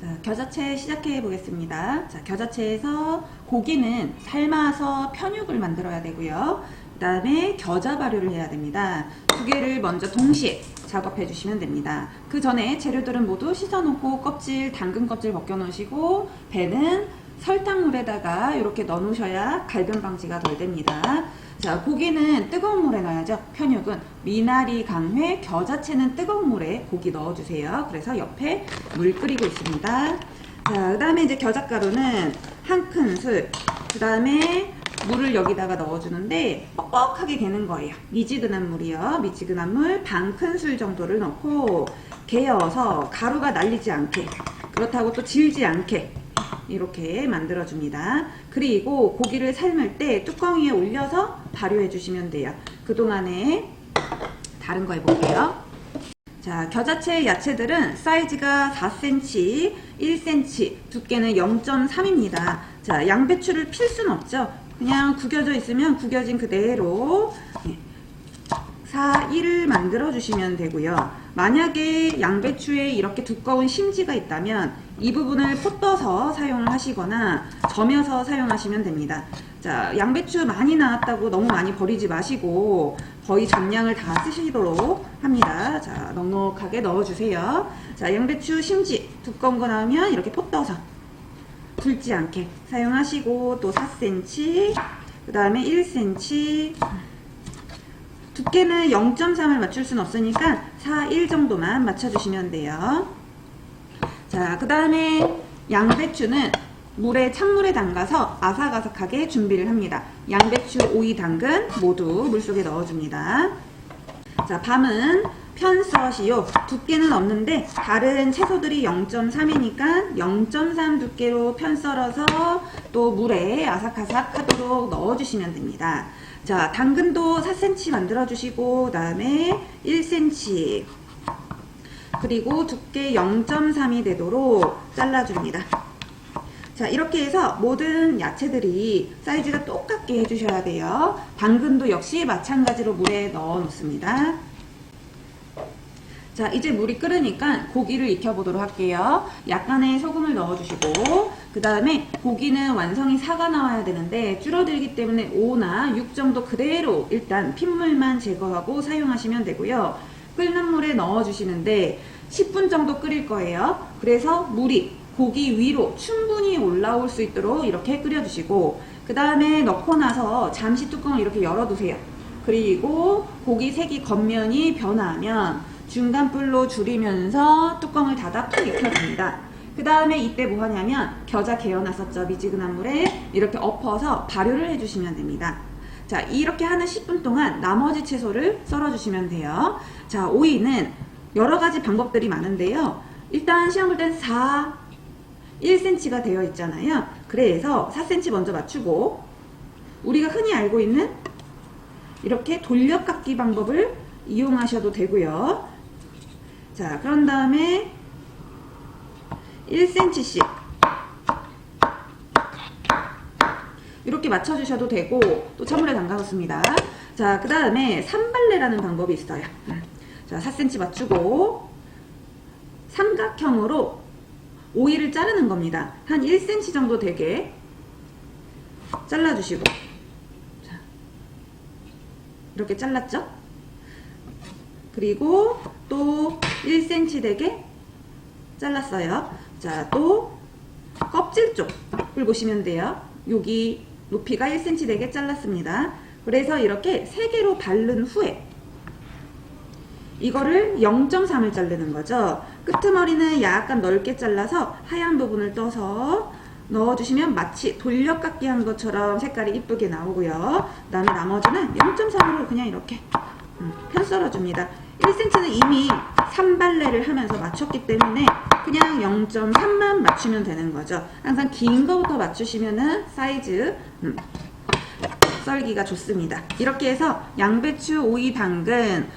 자, 겨자채 시작해 보겠습니다. 자, 겨자채에서 고기는 삶아서 편육을 만들어야 되고요. 그 다음에 겨자 발효를 해야 됩니다. 두 개를 먼저 동시에 작업해 주시면 됩니다. 그 전에 재료들은 모두 씻어놓고 껍질, 당근 껍질 벗겨 놓으시고 배는 설탕물에다가 이렇게 넣어 놓으셔야 갈변 방지가 덜 됩니다. 자, 고기는 뜨거운 물에 넣어야죠. 편육은 미나리, 강회, 겨자채는 뜨거운 물에 고기 넣어주세요. 그래서 옆에 물 끓이고 있습니다. 자, 그 다음에 이제 겨자가루는 한 큰술, 그 다음에 물을 여기다가 넣어주는데 뻑뻑하게 되는 거예요. 미지근한 물이요. 미지근한 물 반 큰술 정도를 넣고 개어서 가루가 날리지 않게 그렇다고 또 질지 않게 이렇게 만들어줍니다. 그리고 고기를 삶을 때 뚜껑 위에 올려서 발효해 주시면 돼요. 그동안에 다른 거 해볼게요. 자, 겨자채 야채들은 사이즈가 4cm, 1cm, 두께는 0.3입니다. 자, 양배추를 필순 없죠? 그냥 구겨져 있으면 구겨진 그대로 예, 4, 1을 만들어 주시면 되고요. 만약에 양배추에 이렇게 두꺼운 심지가 있다면 이 부분을 포떠서 사용을 하시거나 점여서 사용하시면 됩니다. 자, 양배추 많이 나왔다고 너무 많이 버리지 마시고 거의 전량을 다 쓰시도록 합니다. 자, 넉넉하게 넣어주세요. 자, 양배추 심지 두꺼운 거 나오면 이렇게 포떠서 굵지 않게 사용하시고 또 4cm, 그 다음에 1cm, 두께는 0.3을 맞출 수는 없으니까 4, 1 정도만 맞춰주시면 돼요. 자, 그 다음에 양배추는 물에 찬물에 담가서 아삭아삭하게 준비를 합니다. 양배추, 오이, 당근 모두 물속에 넣어줍니다. 자, 밤은 편서시요. 두께는 없는데 다른 채소들이 0.3이니까 0.3 두께로 편 썰어서 또 물에 아삭아삭 하도록 넣어주시면 됩니다. 자, 당근도 4cm 만들어 주시고 그다음에 1cm 그리고 두께 0.3이 되도록 잘라줍니다. 자, 이렇게 해서 모든 야채들이 사이즈가 똑같게 해주셔야 돼요. 당근도 역시 마찬가지로 물에 넣어 놓습니다. 자, 이제 물이 끓으니까 고기를 익혀보도록 할게요. 약간의 소금을 넣어주시고, 그 다음에 고기는 완성이 4가 나와야 되는데, 줄어들기 때문에 5나 6 정도 그대로 일단 핏물만 제거하고 사용하시면 되고요. 끓는 물에 넣어주시는데, 10분 정도 끓일 거예요. 그래서 물이 고기 위로 충분히 올라올 수 있도록 이렇게 끓여주시고, 그 다음에 넣고 나서 잠시 뚜껑을 이렇게 열어두세요. 그리고 고기 색이 겉면이 변화하면 중간 불로 줄이면서 뚜껑을 닫아 푹 익혀줍니다. 그 다음에 이때 뭐 하냐면 겨자 개어놨었죠 미지근한 물에 이렇게 엎어서 발효를 해주시면 됩니다. 자 이렇게 하는 10분 동안 나머지 채소를 썰어주시면 돼요. 자 오이는 여러 가지 방법들이 많은데요. 일단 시험 볼 땐 4, 1cm가 되어 있잖아요. 그래서 4cm 먼저 맞추고 우리가 흔히 알고 있는 이렇게 돌려깎기 방법을 이용하셔도 되고요. 자, 그런 다음에 1cm씩 이렇게 맞춰주셔도 되고 또 찬물에 담가놓습니다. 자, 그 다음에 산발레라는 방법이 있어요. 자, 4cm 맞추고 삼각형으로 오이를 자르는 겁니다. 한 1cm 정도 되게 잘라주시고 자, 이렇게 잘랐죠? 그리고 또 1cm 되게 잘랐어요. 자, 또 껍질 쪽을 보시면 돼요. 여기 높이가 1cm 되게 잘랐습니다. 그래서 이렇게 3개로 바른 후에 이거를 0.3을 자르는 거죠. 끄트머리는 약간 넓게 잘라서 하얀 부분을 떠서 넣어주시면 마치 돌려깎기 한 것처럼 색깔이 이쁘게 나오고요. 그 다음에 나머지는 0.3으로 그냥 이렇게 음, 편 썰어줍니다. 1cm는 이미 3발레를 하면서 맞췄기 때문에 그냥 0.3만 맞추면 되는 거죠. 항상 긴 거부터 맞추시면은 사이즈 음, 썰기가 좋습니다. 이렇게 해서 양배추, 오이, 당근,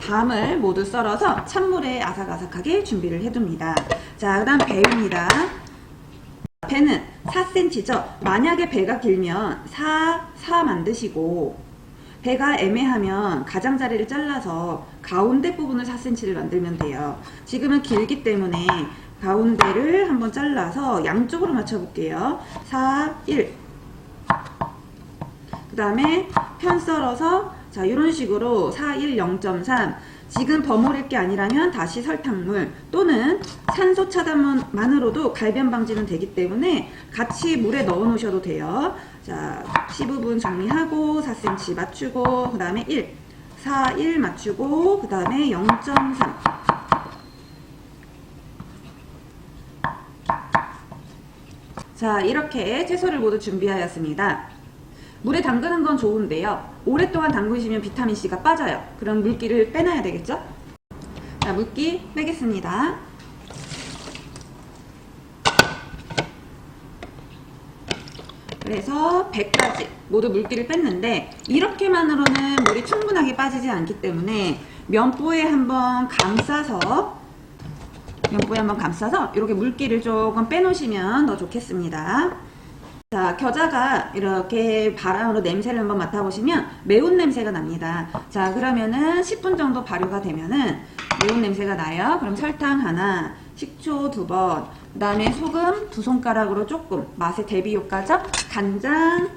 밤을 모두 썰어서 찬물에 아삭아삭하게 준비를 해둡니다. 자, 그 다음 배입니다. 배는 4cm죠. 만약에 배가 길면 4, 4 만드시고 배가 애매하면 가장자리를 잘라서 가운데 부분을 4cm를 만들면 돼요. 지금은 길기 때문에 가운데를 한번 잘라서 양쪽으로 맞춰볼게요. 4, 1. 그 다음에 편 썰어서 자 이런 식으로 4, 1, 0.3 지금 버무릴 게 아니라면 다시 설탕물 또는 산소 차단만으로도 갈변 방지는 되기 때문에 같이 물에 넣어 놓으셔도 돼요. 자, 15분 정리하고 4cm 맞추고 그 다음에 1, 4, 1 맞추고 그 다음에 0.3 자, 이렇게 채소를 모두 준비하였습니다. 물에 담그는 건 좋은데요. 오랫동안 담그시면 비타민C가 빠져요. 그럼 물기를 빼놔야 되겠죠? 자, 물기 빼겠습니다. 그래서 100까지 모두 물기를 뺐는데 이렇게만으로는 물이 충분하게 빠지지 않기 때문에 면보에 한번 감싸서 면보에 한번 감싸서 이렇게 물기를 조금 빼놓으시면 더 좋겠습니다. 자, 겨자가 이렇게 바람으로 냄새를 한번 맡아보시면 매운 냄새가 납니다. 자, 그러면은 10분 정도 발효가 되면은 매운 냄새가 나요. 그럼 설탕 하나, 식초 두 번, 그 다음에 소금 두 손가락으로 조금 맛의 대비 효과죠. 간장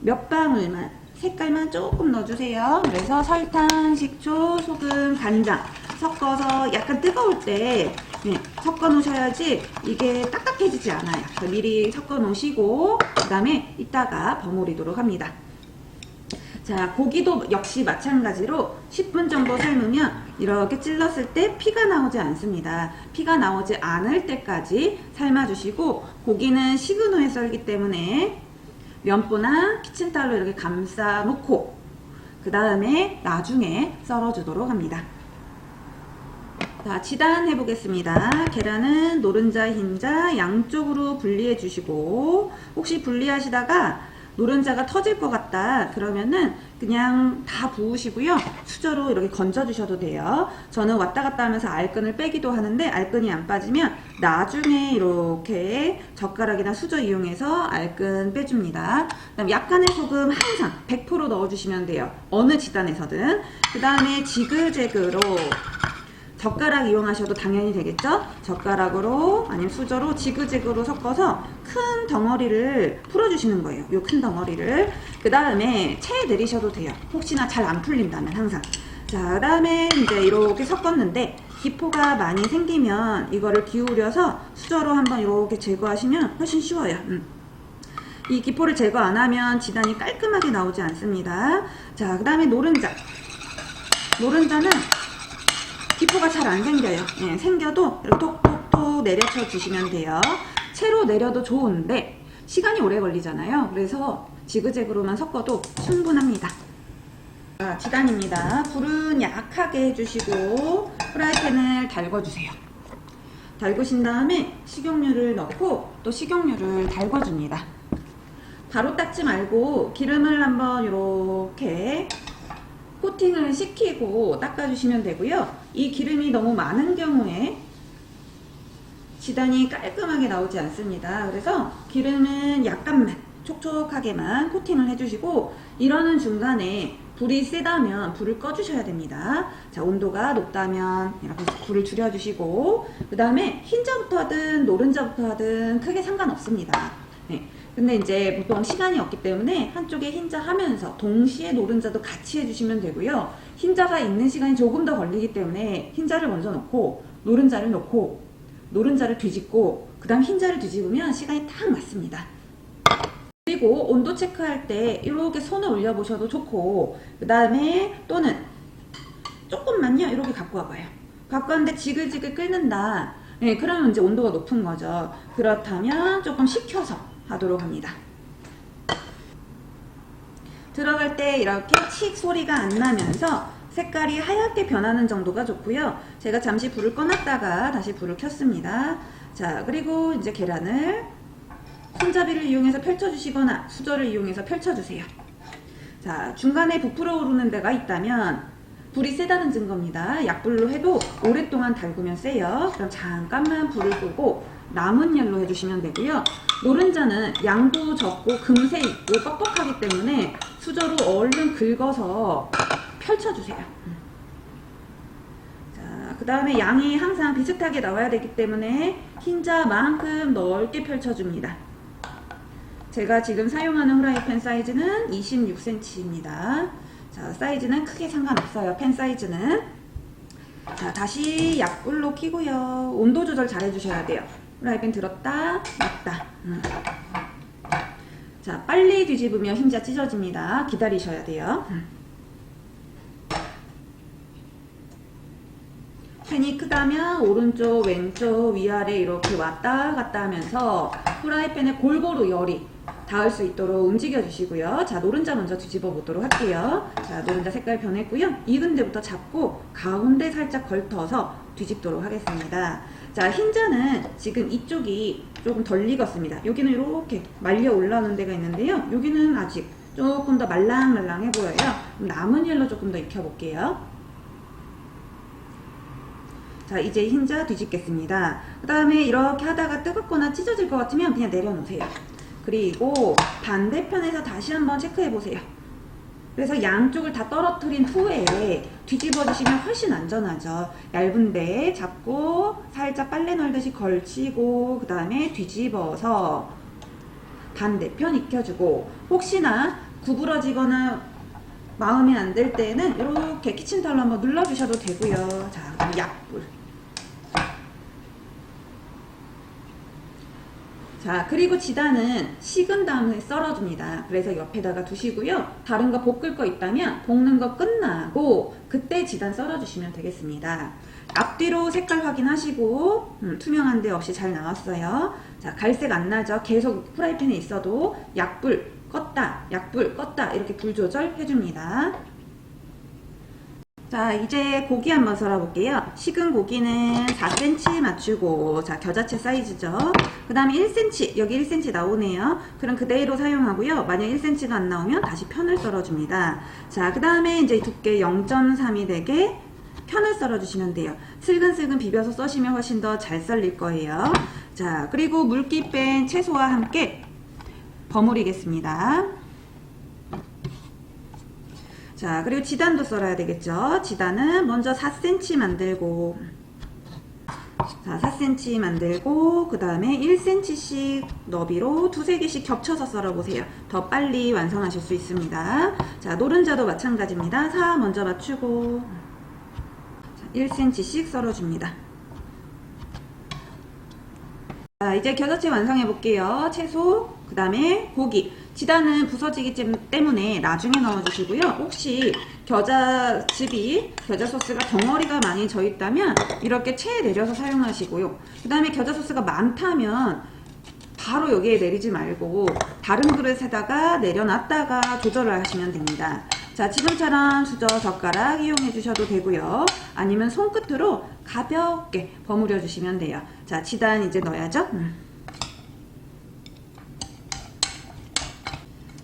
몇 방울만, 색깔만 조금 넣어주세요. 그래서 설탕, 식초, 소금, 간장 섞어서 약간 뜨거울 때 네, 섞어 놓으셔야지 이게 딱딱해지지 않아요. 미리 섞어 놓으시고 그 다음에 이따가 버무리도록 합니다. 자, 고기도 역시 마찬가지로 10분 정도 삶으면 이렇게 찔렀을 때 피가 나오지 않습니다. 피가 나오지 않을 때까지 삶아주시고 고기는 식은 후에 썰기 때문에 면보나 키친타올로 이렇게 감싸 놓고 그 다음에 나중에 썰어주도록 합니다. 자, 지단해 보겠습니다. 계란은 노른자, 흰자 양쪽으로 분리해 주시고 혹시 분리하시다가 노른자가 터질 것 같다 그러면은 그냥 다 부으시고요. 수저로 이렇게 건져 주셔도 돼요. 저는 왔다 갔다 하면서 알끈을 빼기도 하는데 알끈이 안 빠지면 나중에 이렇게 젓가락이나 수저 이용해서 알끈 빼줍니다. 그다음 약간의 소금 항상 100% 넣어주시면 돼요. 어느 지단에서든. 그 다음에 지그재그로 젓가락 이용하셔도 당연히 되겠죠? 젓가락으로 아니면 수저로 지그재그로 섞어서 큰 덩어리를 풀어주시는 거예요. 요 큰 덩어리를. 그 다음에 체에 내리셔도 돼요. 혹시나 잘 안 풀린다면 항상. 자, 그 다음에 이제 이렇게 섞었는데 기포가 많이 생기면 이거를 기울여서 수저로 한번 이렇게 제거하시면 훨씬 쉬워요. 음. 이 기포를 제거 안 하면 지단이 깔끔하게 나오지 않습니다. 자, 그 다음에 노른자. 노른자는 기포가 잘 안 생겨요. 예, 생겨도 이렇게 톡톡톡 내려쳐 주시면 돼요. 채로 내려도 좋은데 시간이 오래 걸리잖아요. 그래서 지그재그로만 섞어도 충분합니다. 자, 지단입니다. 불은 약하게 해주시고 프라이팬을 달궈주세요. 달구신 다음에 식용유를 넣고 또 식용유를 달궈줍니다. 바로 닦지 말고 기름을 한번 이렇게 코팅을 시키고 닦아주시면 되고요. 이 기름이 너무 많은 경우에 지단이 깔끔하게 나오지 않습니다. 그래서 기름은 약간만 촉촉하게만 코팅을 해주시고 이러는 중간에 불이 세다면 불을 꺼주셔야 됩니다. 자 온도가 높다면 이렇게 불을 줄여주시고 그 다음에 흰자부터 하든 노른자부터 하든 크게 상관없습니다. 네. 근데 이제 보통 시간이 없기 때문에 한쪽에 흰자 하면서 동시에 노른자도 같이 해주시면 되고요. 흰자가 있는 시간이 조금 더 걸리기 때문에 흰자를 먼저 넣고 노른자를 넣고 노른자를 뒤집고 그 다음 흰자를 뒤집으면 시간이 딱 맞습니다. 그리고 온도 체크할 때 이렇게 손을 올려보셔도 좋고 그 다음에 또는 조금만요 이렇게 갖고 와봐요. 갖고 왔는데 지글지글 끓는다. 네, 그러면 이제 온도가 높은 거죠. 그렇다면 조금 식혀서 하도록 합니다. 들어갈 때 이렇게 칙 소리가 안 나면서 색깔이 하얗게 변하는 정도가 좋고요. 제가 잠시 불을 꺼놨다가 다시 불을 켰습니다. 자, 그리고 이제 계란을 손잡이를 이용해서 펼쳐주시거나 수저를 이용해서 펼쳐주세요. 자, 중간에 부풀어 오르는 데가 있다면 불이 세다는 증거입니다. 약불로 해도 오랫동안 달구면 세요. 그럼 잠깐만 불을 끄고 남은 열로 해주시면 되고요. 노른자는 양도 적고 금세 있고 뻑뻑하기 때문에 수저로 얼른 긁어서 펼쳐주세요. 자, 그 다음에 양이 항상 비슷하게 나와야 되기 때문에 흰자만큼 넓게 펼쳐줍니다. 제가 지금 사용하는 후라이팬 사이즈는 26cm입니다. 자, 사이즈는 크게 상관없어요. 팬 사이즈는. 자, 다시 약불로 켜고요. 온도 조절 잘 해주셔야 돼요. 후라이팬 들었다, 놨다. 음. 자, 빨리 뒤집으면 흰자 찢어집니다. 기다리셔야 돼요. 음. 팬이 크다면 오른쪽, 왼쪽, 위아래 이렇게 왔다 갔다 하면서 후라이팬에 골고루 열이 닿을 수 있도록 움직여 주시고요. 자, 노른자 먼저 뒤집어 보도록 할게요. 자, 노른자 색깔 변했고요. 익은 데부터 잡고 가운데 살짝 걸터서 뒤집도록 하겠습니다. 자, 흰자는 지금 이쪽이 조금 덜 익었습니다. 여기는 이렇게 말려 올라오는 데가 있는데요. 여기는 아직 조금 더 말랑말랑해 보여요. 남은 열로 조금 더 익혀볼게요. 자, 이제 흰자 뒤집겠습니다. 그 다음에 이렇게 하다가 뜨겁거나 찢어질 것 같으면 그냥 내려놓으세요. 그리고 반대편에서 다시 한번 체크해 보세요. 그래서 양쪽을 다 떨어뜨린 후에 뒤집어 주시면 훨씬 안전하죠. 얇은데 잡고 살짝 빨래 널듯이 걸치고 그 다음에 뒤집어서 반대편 익혀주고 혹시나 구부러지거나 마음에 안 들 때는 이렇게 키친타올로 한번 눌러주셔도 되고요. 자, 약불. 자, 그리고 지단은 식은 다음에 썰어줍니다. 그래서 옆에다가 두시고요. 다른 거 볶을 거 있다면 볶는 거 끝나고 그때 지단 썰어주시면 되겠습니다. 앞뒤로 색깔 확인하시고 음, 투명한 데 없이 잘 나왔어요. 자, 갈색 안 나죠? 계속 프라이팬에 있어도 약불 껐다, 약불 껐다 이렇게 불 조절 해줍니다. 자, 이제 고기 한번 썰어볼게요. 식은 고기는 4cm 맞추고, 자, 겨자채 사이즈죠. 그 다음에 1cm, 여기 1cm 나오네요. 그럼 그대로 사용하고요. 만약 1cm가 안 나오면 다시 편을 썰어줍니다. 자, 그 다음에 이제 두께 0.3이 되게 편을 썰어주시면 돼요. 슬근슬근 비벼서 써시면 훨씬 더 잘 썰릴 거예요. 자, 그리고 물기 뺀 채소와 함께 버무리겠습니다. 자, 그리고 지단도 썰어야 되겠죠. 지단은 먼저 4cm 만들고, 자, 4cm 만들고, 그 다음에 1cm씩 너비로 두세 개씩 겹쳐서 썰어 보세요. 더 빨리 완성하실 수 있습니다. 자, 노른자도 마찬가지입니다. 4 먼저 맞추고, 자, 1cm씩 썰어줍니다. 자, 이제 겨자채 완성해 볼게요. 채소, 그 다음에 고기. 지단은 부서지기 때문에 나중에 넣어주시고요. 혹시 겨자즙이, 겨자 소스가 덩어리가 많이 져 있다면 이렇게 체에 내려서 사용하시고요. 그 다음에 겨자 소스가 많다면 바로 여기에 내리지 말고 다른 그릇에다가 내려놨다가 조절을 하시면 됩니다. 자, 지금처럼 수저, 젓가락 이용해 주셔도 되고요. 아니면 손끝으로 가볍게 버무려 주시면 돼요. 자, 지단 이제 넣어야죠. 음.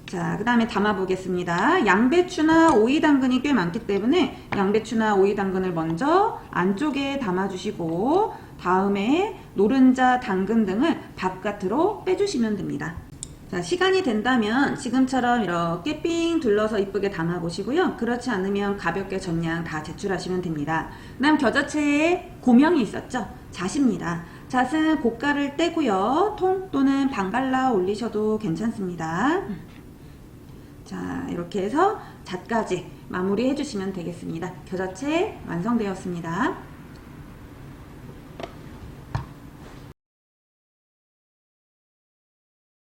자, 그 다음에 담아보겠습니다. 양배추나 오이 당근이 꽤 많기 때문에 양배추나 오이 당근을 먼저 안쪽에 담아주시고 다음에 노른자, 당근 등을 바깥으로 빼주시면 됩니다. 자, 시간이 된다면 지금처럼 이렇게 삥 둘러서 이쁘게 담아보시고요. 그렇지 않으면 가볍게 전량 다 제출하시면 됩니다. 그 다음 겨자채에 고명이 있었죠? 잣입니다. 잣은 고가를 떼고요. 통 또는 반갈라 올리셔도 괜찮습니다. 자, 이렇게 해서 잣까지 마무리 해 주시면 되겠습니다. 겨자채 완성되었습니다.